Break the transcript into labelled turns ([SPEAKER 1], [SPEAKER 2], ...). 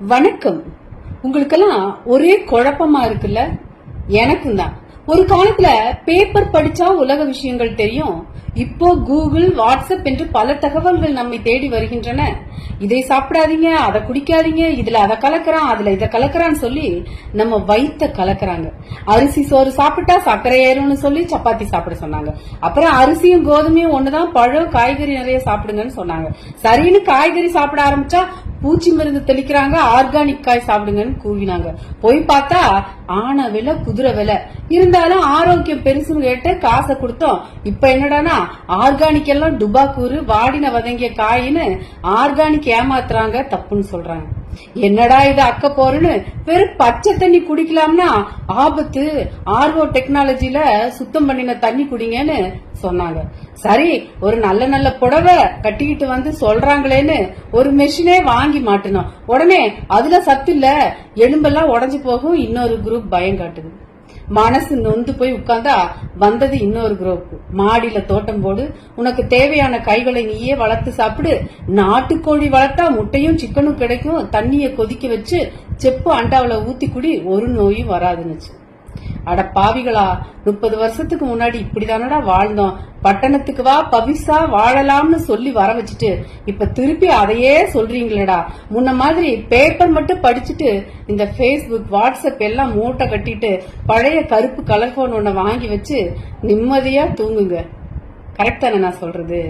[SPEAKER 1] வணக்கம். உங்களுக்கெல்லாம் ஒரே குழப்பமா இருக்குல்ல? எனக்கும் தான் ஒரு காலத்துல பேப்பர் படிச்சா உலக விஷயங்கள் தெரியும். இப்போ கூகுள் வாட்ஸ்அப் என்று பல தகவல்கள் நம்மை தேடி வருகின்றன. இதை சாப்பிடாதீங்க அதை குடிக்காதீங்க இதுல அதை கலக்கறான் அதுல இதை கலக்கறான்னு சொல்லி நம்ம வயித்த கலக்கறாங்க. அரிசி சோறு சாப்பிட்டா சர்க்கரை ஏறும்னு சொல்லி சப்பாத்தி சாப்பிட சொன்னாங்க. அப்புறம் அரிசியும் கோதுமையும் ஒண்ணுதான் பழம் காய்கறி நிறைய சாப்பிடுங்கன்னு சொன்னாங்க. சரின்னு காய்கறி சாப்பிட ஆரம்பிச்சா பூச்சி மருந்து தெளிக்கிறாங்க ஆர்கானிக் காய் சாப்பிடுங்கன்னு கூவினாங்க. போய் பார்த்தா ஆன விலை குதிரை விலை. இருந்தாலும் ஆரோக்கியம் பெருசுன்னு கேட்டு காசை கொடுத்தோம். இப்ப என்னடானா ஆர்கானிக் எல்லாம் டுபாக்கூறு வாடின வதங்கிய காயின்னு ஆர்கானிக் ஏமாத்துறாங்க தப்புன்னு சொல்றாங்க. என்னடா இது அக்க போறேன்னு வெறும் பச்சை தண்ணி குடிக்கலாம்னா ஆபத்து. ஆர்வோ டெக்னாலஜில சுத்தம் பண்ணின தண்ணி குடிங்கன்னு சொன்னாங்க. சரி ஒரு நல்ல நல்ல புடவை கட்டிக்கிட்டு வந்து சொல்றாங்களேன்னு ஒரு மெஷினே வாங்கி மாட்டினோம் உடனே அதுல சத்து இல்ல. எலும்பெல்லாம் உடஞ்சு போகும். இன்னொரு குரூப் பயம் காட்டுது. மனசு நொந்து போய் உட்கார்ந்தா வந்தது இன்னொரு குரூப் மாடியில தோட்டம் போடு. உனக்கு தேவையான கைகளை நீயே வளர்த்து சாப்பிடு. நாட்டுக்கோழி வளர்த்தா முட்டையும் சிக்கனும் கிடைக்கும். தண்ணிய கொதிக்க வச்சு செப்பு அண்டாவில் ஊத்தி குடி. ஒரு நோயும் வராதுன்னுச்சு அட பாவிகளா முப்பது வருஷத்துக்கு முன்னாடி இப்படிதானடா வாழ்ந்தோம். பட்டணத்துக்கு வா பவிசா வாழலாம்னு சொல்லி வர வச்சுட்டு இப்ப திருப்பி அதையே சொல்றீங்களடா. முன்ன மாதிரி பேப்பர் மட்டும் படிச்சுட்டு இந்த ஃபேஸ்புக் வாட்ஸ்அப் எல்லாம் மூட்டை கட்டிட்டு பழைய கருப்பு கலர் போன் ஒன்ன வாங்கி வச்சு நிம்மதியா தூங்குங்க. கரெக்ட் தானே நான் சொல்றது?